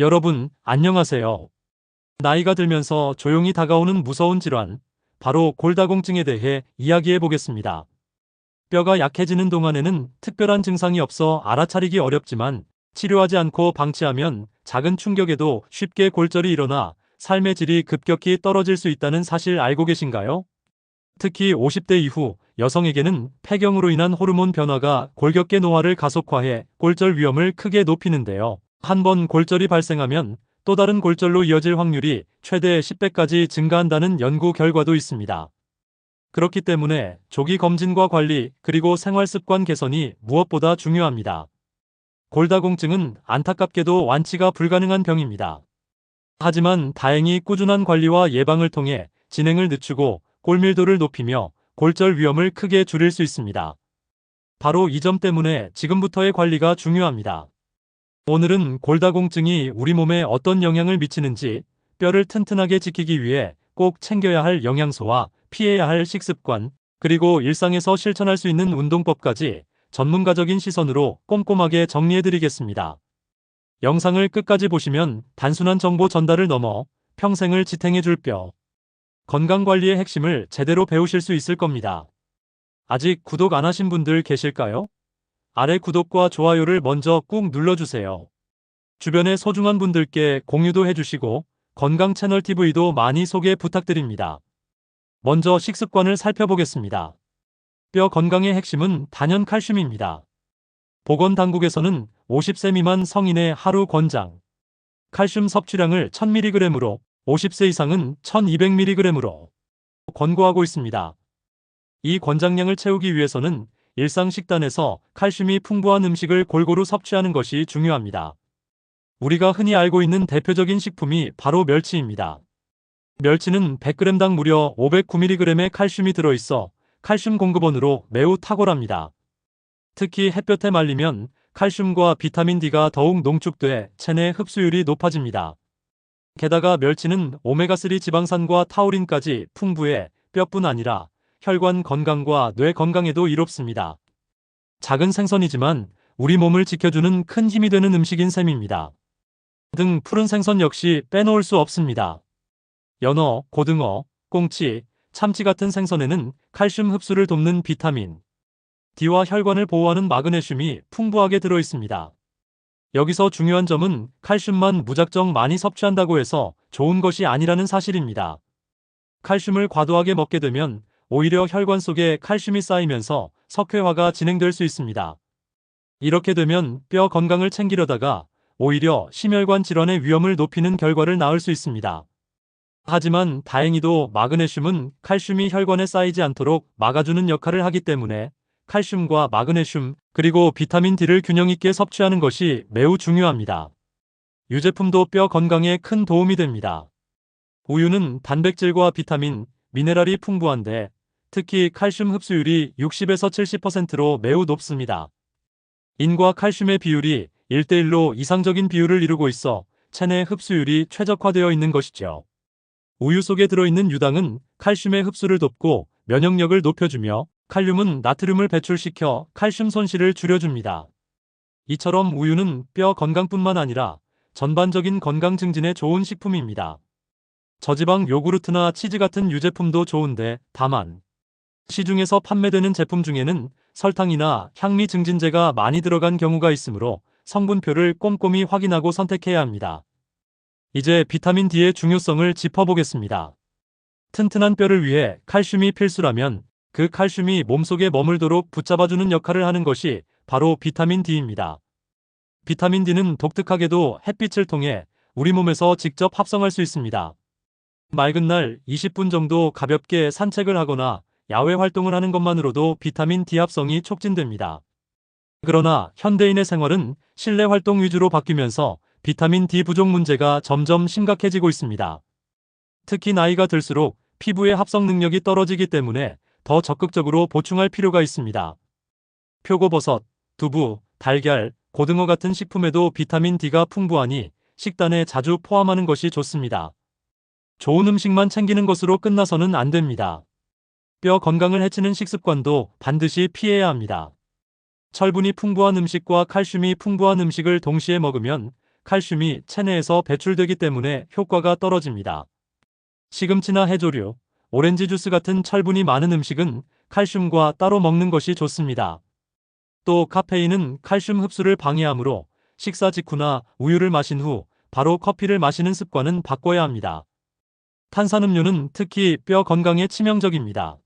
여러분, 안녕하세요. 나이가 들면서 조용히 다가오는 무서운 질환, 바로 골다공증에 대해 이야기해 보겠습니다. 뼈가 약해지는 동안에는 특별한 증상이 없어 알아차리기 어렵지만 치료하지 않고 방치하면 작은 충격에도 쉽게 골절이 일어나 삶의 질이 급격히 떨어질 수 있다는 사실 알고 계신가요? 특히 50대 이후 여성에게는 폐경으로 인한 호르몬 변화가 골격계 노화를 가속화해 골절 위험을 크게 높이는데요. 한 번 골절이 발생하면 또 다른 골절로 이어질 확률이 최대 10배까지 증가한다는 연구 결과도 있습니다. 그렇기 때문에 조기 검진과 관리 그리고 생활 습관 개선이 무엇보다 중요합니다. 골다공증은 안타깝게도 완치가 불가능한 병입니다. 하지만 다행히 꾸준한 관리와 예방을 통해 진행을 늦추고 골밀도를 높이며 골절 위험을 크게 줄일 수 있습니다. 바로 이 점 때문에 지금부터의 관리가 중요합니다. 오늘은 골다공증이 우리 몸에 어떤 영향을 미치는지 뼈를 튼튼하게 지키기 위해 꼭 챙겨야 할 영양소와 피해야 할 식습관, 그리고 일상에서 실천할 수 있는 운동법까지 전문가적인 시선으로 꼼꼼하게 정리해드리겠습니다. 영상을 끝까지 보시면 단순한 정보 전달을 넘어 평생을 지탱해줄 뼈, 건강관리의 핵심을 제대로 배우실 수 있을 겁니다. 아직 구독 안 하신 분들 계실까요? 아래 구독과 좋아요를 먼저 꾹 눌러주세요. 주변의 소중한 분들께 공유도 해주시고 건강 채널 TV도 많이 소개 부탁드립니다. 먼저 식습관을 살펴보겠습니다. 뼈 건강의 핵심은 단연 칼슘입니다. 보건당국에서는 50세 미만 성인의 하루 권장 칼슘 섭취량을 1000mg으로 50세 이상은 1200mg으로 권고하고 있습니다. 이 권장량을 채우기 위해서는 일상 식단에서 칼슘이 풍부한 음식을 골고루 섭취하는 것이 중요합니다. 우리가 흔히 알고 있는 대표적인 식품이 바로 멸치입니다. 멸치는 100g당 무려 509mg의 칼슘이 들어있어 칼슘 공급원으로 매우 탁월합니다. 특히 햇볕에 말리면 칼슘과 비타민 D가 더욱 농축돼 체내 흡수율이 높아집니다. 게다가 멸치는 오메가3 지방산과 타우린까지 풍부해 뼈뿐 아니라 혈관 건강과 뇌 건강에도 이롭습니다. 작은 생선이지만 우리 몸을 지켜주는 큰 힘이 되는 음식인 셈입니다. 등 푸른 생선 역시 빼놓을 수 없습니다. 연어, 고등어, 꽁치, 참치 같은 생선에는 칼슘 흡수를 돕는 비타민 D와 혈관을 보호하는 마그네슘이 풍부하게 들어 있습니다. 여기서 중요한 점은 칼슘만 무작정 많이 섭취한다고 해서 좋은 것이 아니라는 사실입니다. 칼슘을 과도하게 먹게 되면 오히려 혈관 속에 칼슘이 쌓이면서 석회화가 진행될 수 있습니다. 이렇게 되면 뼈 건강을 챙기려다가 오히려 심혈관 질환의 위험을 높이는 결과를 낳을 수 있습니다. 하지만 다행히도 마그네슘은 칼슘이 혈관에 쌓이지 않도록 막아주는 역할을 하기 때문에 칼슘과 마그네슘 그리고 비타민 D를 균형 있게 섭취하는 것이 매우 중요합니다. 유제품도 뼈 건강에 큰 도움이 됩니다. 우유는 단백질과 비타민, 미네랄이 풍부한데 특히 칼슘 흡수율이 60에서 70%로 매우 높습니다. 인과 칼슘의 비율이 1대1로 이상적인 비율을 이루고 있어 체내 흡수율이 최적화되어 있는 것이죠. 우유 속에 들어있는 유당은 칼슘의 흡수를 돕고 면역력을 높여주며 칼륨은 나트륨을 배출시켜 칼슘 손실을 줄여줍니다. 이처럼 우유는 뼈 건강뿐만 아니라 전반적인 건강 증진에 좋은 식품입니다. 저지방 요구르트나 치즈 같은 유제품도 좋은데 다만 시중에서 판매되는 제품 중에는 설탕이나 향미 증진제가 많이 들어간 경우가 있으므로 성분표를 꼼꼼히 확인하고 선택해야 합니다. 이제 비타민 D의 중요성을 짚어보겠습니다. 튼튼한 뼈를 위해 칼슘이 필수라면 그 칼슘이 몸속에 머물도록 붙잡아주는 역할을 하는 것이 바로 비타민 D입니다. 비타민 D는 독특하게도 햇빛을 통해 우리 몸에서 직접 합성할 수 있습니다. 맑은 날 20분 정도 가볍게 산책을 하거나 야외 활동을 하는 것만으로도 비타민 D 합성이 촉진됩니다. 그러나 현대인의 생활은 실내 활동 위주로 바뀌면서 비타민 D 부족 문제가 점점 심각해지고 있습니다. 특히 나이가 들수록 피부의 합성 능력이 떨어지기 때문에 더 적극적으로 보충할 필요가 있습니다. 표고버섯, 두부, 달걀, 고등어 같은 식품에도 비타민 D가 풍부하니 식단에 자주 포함하는 것이 좋습니다. 좋은 음식만 챙기는 것으로 끝나서는 안 됩니다. 뼈 건강을 해치는 식습관도 반드시 피해야 합니다. 철분이 풍부한 음식과 칼슘이 풍부한 음식을 동시에 먹으면 칼슘이 체내에서 배출되기 때문에 효과가 떨어집니다. 시금치나 해조류, 오렌지 주스 같은 철분이 많은 음식은 칼슘과 따로 먹는 것이 좋습니다. 또 카페인은 칼슘 흡수를 방해하므로 식사 직후나 우유를 마신 후 바로 커피를 마시는 습관은 바꿔야 합니다. 탄산음료는 특히 뼈 건강에 치명적입니다.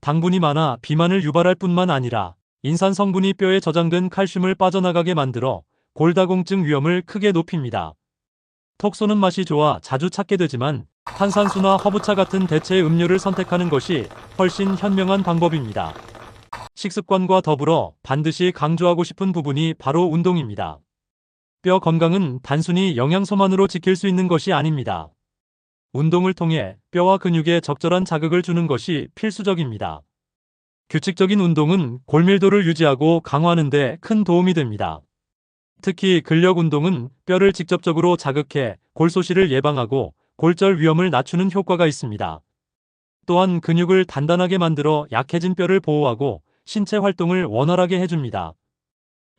당분이 많아 비만을 유발할 뿐만 아니라 인산 성분이 뼈에 저장된 칼슘을 빠져나가게 만들어 골다공증 위험을 크게 높입니다. 톡 쏘는 맛이 좋아 자주 찾게 되지만 탄산수나 허브차 같은 대체 음료를 선택하는 것이 훨씬 현명한 방법입니다. 식습관과 더불어 반드시 강조하고 싶은 부분이 바로 운동입니다. 뼈 건강은 단순히 영양소만으로 지킬 수 있는 것이 아닙니다. 운동을 통해 뼈와 근육에 적절한 자극을 주는 것이 필수적입니다. 규칙적인 운동은 골밀도를 유지하고 강화하는 데 큰 도움이 됩니다. 특히 근력 운동은 뼈를 직접적으로 자극해 골소실을 예방하고 골절 위험을 낮추는 효과가 있습니다. 또한 근육을 단단하게 만들어 약해진 뼈를 보호하고 신체 활동을 원활하게 해줍니다.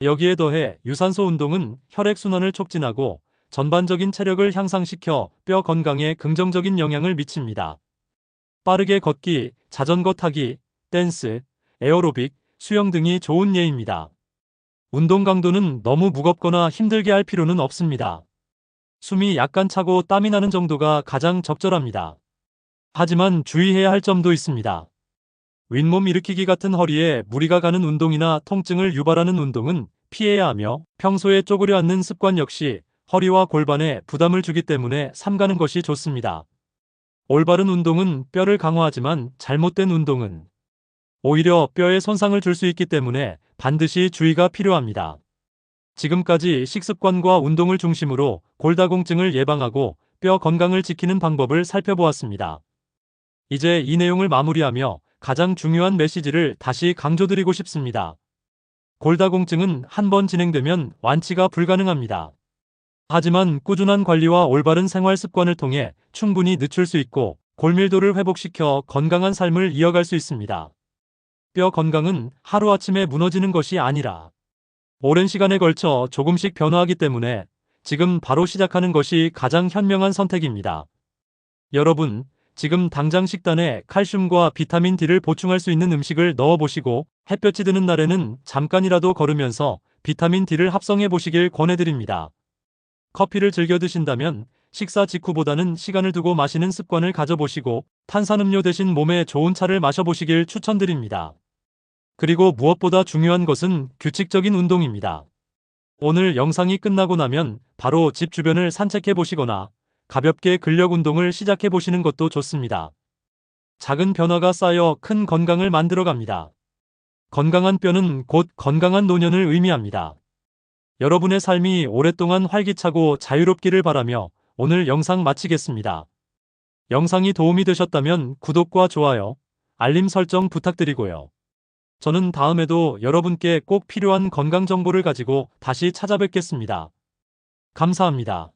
여기에 더해 유산소 운동은 혈액순환을 촉진하고 전반적인 체력을 향상시켜 뼈 건강에 긍정적인 영향을 미칩니다. 빠르게 걷기, 자전거 타기, 댄스, 에어로빅, 수영 등이 좋은 예입니다. 운동 강도는 너무 무겁거나 힘들게 할 필요는 없습니다. 숨이 약간 차고 땀이 나는 정도가 가장 적절합니다. 하지만 주의해야 할 점도 있습니다. 윗몸 일으키기 같은 허리에 무리가 가는 운동이나 통증을 유발하는 운동은 피해야 하며 평소에 쪼그려 앉는 습관 역시 허리와 골반에 부담을 주기 때문에 삼가는 것이 좋습니다. 올바른 운동은 뼈를 강화하지만 잘못된 운동은 오히려 뼈에 손상을 줄 수 있기 때문에 반드시 주의가 필요합니다. 지금까지 식습관과 운동을 중심으로 골다공증을 예방하고 뼈 건강을 지키는 방법을 살펴보았습니다. 이제 이 내용을 마무리하며 가장 중요한 메시지를 다시 강조드리고 싶습니다. 골다공증은 한 번 진행되면 완치가 불가능합니다. 하지만 꾸준한 관리와 올바른 생활 습관을 통해 충분히 늦출 수 있고 골밀도를 회복시켜 건강한 삶을 이어갈 수 있습니다. 뼈 건강은 하루아침에 무너지는 것이 아니라 오랜 시간에 걸쳐 조금씩 변화하기 때문에 지금 바로 시작하는 것이 가장 현명한 선택입니다. 여러분, 지금 당장 식단에 칼슘과 비타민 D를 보충할 수 있는 음식을 넣어보시고 햇볕이 드는 날에는 잠깐이라도 걸으면서 비타민 D를 합성해 보시길 권해드립니다. 커피를 즐겨 드신다면 식사 직후보다는 시간을 두고 마시는 습관을 가져보시고 탄산음료 대신 몸에 좋은 차를 마셔보시길 추천드립니다. 그리고 무엇보다 중요한 것은 규칙적인 운동입니다. 오늘 영상이 끝나고 나면 바로 집 주변을 산책해 보시거나 가볍게 근력 운동을 시작해 보시는 것도 좋습니다. 작은 변화가 쌓여 큰 건강을 만들어 갑니다. 건강한 뼈는 곧 건강한 노년을 의미합니다. 여러분의 삶이 오랫동안 활기차고 자유롭기를 바라며 오늘 영상 마치겠습니다. 영상이 도움이 되셨다면 구독과 좋아요, 알림 설정 부탁드리고요. 저는 다음에도 여러분께 꼭 필요한 건강 정보를 가지고 다시 찾아뵙겠습니다. 감사합니다.